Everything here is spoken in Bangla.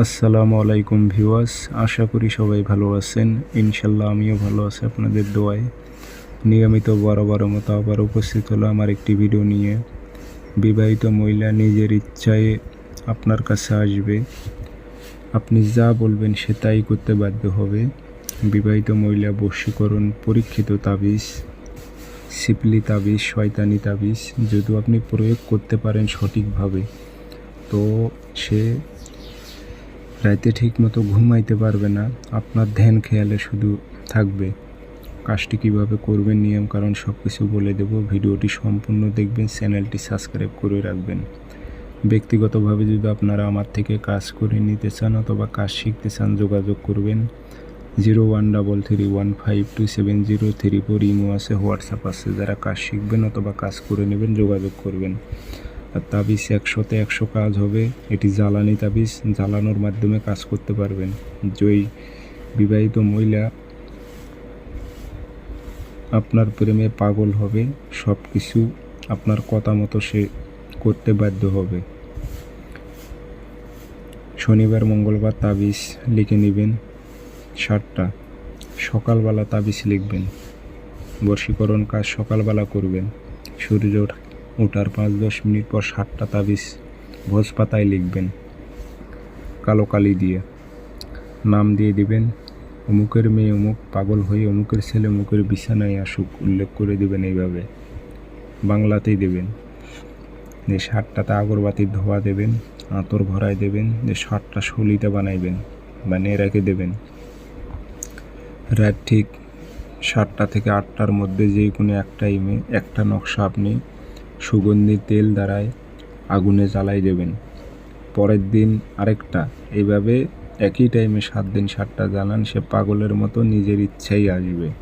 আসসালামু আলাইকুম ভিউয়ার্স, আশা করি সবাই ভালো আছেন। ইনশাল্লাহ আমিও ভালো আছি আপনাদের দোয়ায়। নিয়মিত বড় মতো আবার উপস্থিত হলো আমার একটি ভিডিও নিয়ে। বিবাহিত মহিলা নিজের ইচ্ছায় আপনার কাছে আসবে। আপনি যা বলবেন সে তাই করতে বাধ্য হবে। বিবাহিত মহিলা বশীকরণ, পরীক্ষিত তাবিজ সিপলি তাবিজ, শয়তানি তাবিজ যদি আপনি প্রয়োগ করতে পারেন সঠিকভাবে, তো সে রাতে ঠিক মতো ঘুমাইতে পারবে না। আপনার ধ্যান খেয়ালে শুধু থাকবে। কাজটি কীভাবে করবেন, নিয়ম কারণ সব কিছু বলে দেব। ভিডিওটি সম্পূর্ণ দেখবেন, চ্যানেলটি সাবস্ক্রাইব করে রাখবেন। ব্যক্তিগতভাবে যদি আপনারা আমার থেকে কাজ করে নিতে চান অথবা কাজ শিখতে চান, যোগাযোগ করবেন। Zero one double three one five two seven zero three four imo আছে, হোয়াটসঅ্যাপ আছে। যারা কাজ শিখবেন অথবা কাজ করে নেবেন, যোগাযোগ করবেন। আর তাবিজ একশোতে একশো কাজ হবে। এটি জ্বালানি তাবিজ, জ্বালানোর মাধ্যমে কাজ করতে পারবেন। যেই বিবাহিত মহিলা, আপনার প্রেমে পাগল হবে। সব কিছু আপনার কথা মতো সে করতে বাধ্য হবে। শনিবার, মঙ্গলবার তাবিজ লিখে নেবেন। সাতটা, সকালবেলা তাবিজ লিখবেন। বর্ষীকরণ কাজ সকালবেলা করবেন। সূর্য ওঠার পাঁচ দশ মিনিট পর সাতটা তাবিজ ভোজ পাতায় লিখবেন, কালো কালি দিয়ে। নাম দিয়ে দিবেন, অমুকের মেয়ে অমুক, পাগল হয়ে অমুকের ছেলে অমুকের বিছানায় আসুক, উল্লেখ করে দেবেন এইভাবে। বাংলাতেই দেবেন। যে সাতটাতে আগরবাতির ধোয়া দেবেন, আতর ভরায় দেবেন, যে সাতটা শলিতে বানাইবেন, বানিয়ে রেখে দেবেন। রাত ঠিক সাতটা থেকে আটটার মধ্যে যে কোনো একটা টাইমে একটা নকশা আপনি সুগন্ধি তেল দ্বারায় আগুনে জ্বালাই দেবেন। পরের দিন আরেকটা। এইভাবে একই টাইমে সাত দিন, সাতটা জ্বালান, সে পাগলের মতো নিজের ইচ্ছেই আসবে।